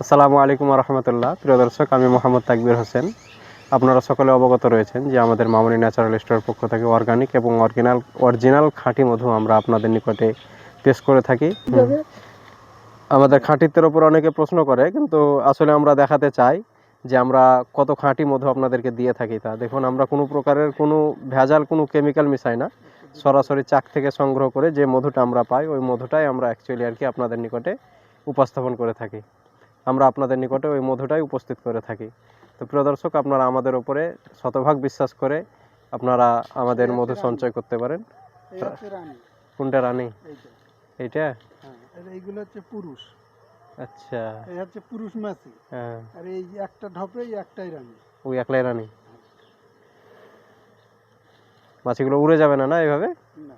আসসালামু আলাইকুম রহমতুল্লাহ প্রিয় দর্শক, আমি মোহাম্মদ তাকবির হোসেন। আপনারা সকলে অবগত রয়েছেন যে আমাদের মামনি ন্যাচারাল স্টোরের পক্ষ থেকে অর্গানিক এবং অরিজিনাল অরিজিনাল খাঁটি মধু আমরা আপনাদের নিকটে পেশ করে থাকি। আমাদের খাঁটিত্বের ওপর অনেকে প্রশ্ন করে, কিন্তু আসলে আমরা দেখাতে চাই যে আমরা কত খাঁটি মধু আপনাদেরকে দিয়ে থাকি তা। দেখুন, আমরা কোনো প্রকারের কোনো ভেজাল, কোনো কেমিক্যাল মিশাই না। সরাসরি চাক থেকে সংগ্রহ করে যে মধুটা আমরা পাই, ওই মধুটাই আমরা অ্যাকচুয়ালি আর কি আপনাদের নিকটে উপস্থাপন করে থাকি। আমরা আপনাদের নিকটে ওই মধুটাই উপস্থিত করে থাকি। তো প্রিয় দর্শক আপনারা আমাদের উপরে শতভাগ বিশ্বাস করে আপনারা আমাদের মধু সঞ্চয় করতে পারেন। কোনটা রানী? এইটা। হ্যাঁ এইগুলো হচ্ছে পুরুষ। আচ্ছা। এই হচ্ছে পুরুষ মাছি হ্যাঁ। আর এই একটা ঢপে একটাই রানী। ওই একলাই রানী? মাছিগুলো উড়ে যাবে না না এইভাবে না।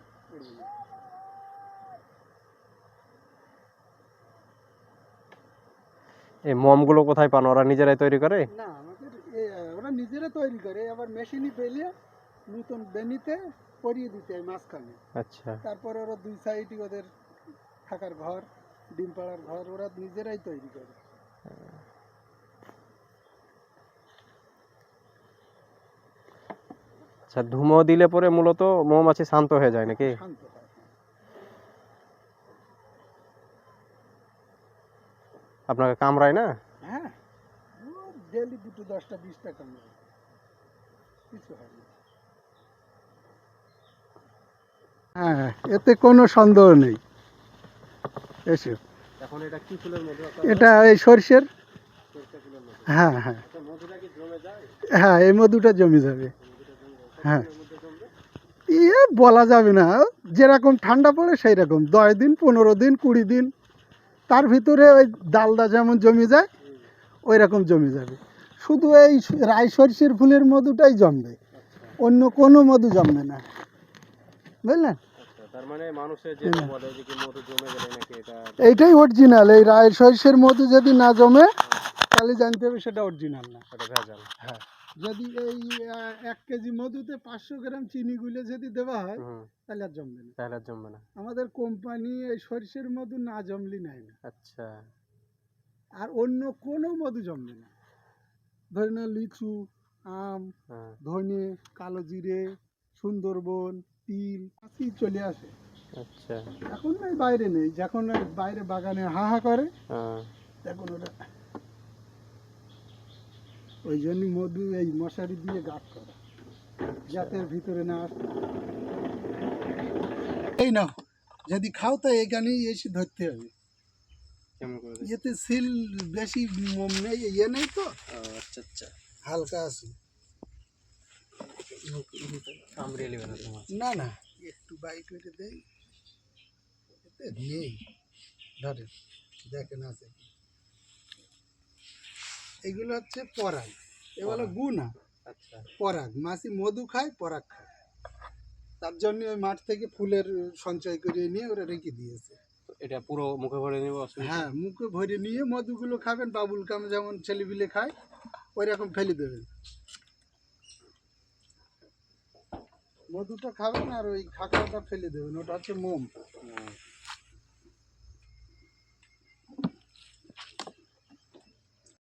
এই মমগুলো কোথায় পান? ওরা নিজেরাই তৈরি করে? না আমাদের ওরা নিজেরা তৈরি করে। আবার মেশিনই পেলে নতুন বেনিতে পরিয়ে দিতে হয় মাঝখানে। আচ্ছা। তারপর ওরা দুই সাইডই ওদের থাকার ঘর ডিম পাড়ার ঘর ওরা নিজেরাই তৈরি করে। আচ্ছা ধুমো দিলে পরে মূলত মৌমাছি শান্ত হয়ে যায় নাকি? শান্ত হয়। আপনাকে কামড়ায় না? হ্যাঁ। ডেলি দুটো দশটা বিশটা কামড়ে কিছু হয় না। হ্যাঁ এতে কোনো সন্দেহ নেই। এসে। এখন এটা কি ফুলের মধু? এটা এই সর্ষের? হ্যাঁ হ্যাঁ। মধুটা কি জমে যায়? হ্যাঁ এই মধুটা জমে যাবে। হ্যাঁ। ইয়ে বলা যাবে না। যেরকম ঠান্ডা পড়ে সেই রকম দশ দিন পনেরো দিন কুড়ি দিন। তার ভিতরে ওই ডালদা যেমন জমে যায় ওই রকম জমে যাবে। শুধু এই রাই সরষের ফুলের মধুটাই জমবে অন্য কোনো মধু জমবে না। বুঝলেন? আচ্ছা মানে এইটাই অরিজিনাল এই রায় সরষের মধু যদি না জমে তাহলে জানতে হবে সেটা অরিজিনাল না। হ্যাঁ। যদি এই এক কেজি মধুতে পাঁচশো গ্রাম চিনি গুলে যদি দেওয়া হয় তাহলে আর জমবে না। তাহলে আর জমবে না। আমাদের কোম্পানি এই সরষের মধু না জমলি নাই না। আচ্ছা। আর অন্য কোনো মধু জমবে না। ধরে না লিচু আম হ্যাঁ। ধনে কালো জিরে সুন্দরবন তিল পাখি চলে আসে। আচ্ছা। এখন নাই বাইরে নেই। যখন বাইরে বাগানে হা হা করে হ্যাঁ। তখন ওটা ওই জন্য মধু এই মশারি দিয়ে গাছ করা যাতে ভিতরে না আসে। এই নাও যদি খাও তো এখানেই এসে ধরতে হবে। দিই? সিল বেশি মোম নেই ইয়ে নেই তো। আচ্ছা আচ্ছা। হালকা আছে। না না একটু বাইট করে দেই। এতে নেই। ধরে দেখেন আছে কি। এগুলো হচ্ছে পরাগ। এগুলো গুনা। আচ্ছা। পরাগ। মাছি মধু খায় পরাগ খায়। তার জন্য ওই মাঠ থেকে ফুলের সঞ্চয় করে নিয়ে ওরা রেখে দিয়েছে। এটা পুরো মুখে ভরে নিব হ্যাঁ মুখে ভরে নিয়ে মধুগুলো খাবেন বাবুল কাম যেমন ছেলেপিলে খায় ওই রকম ফেলে দেবেন। মধুটা খাবেন আর ওই খাকড়াটা ফেলে দেবেন ওটা হচ্ছে মোম।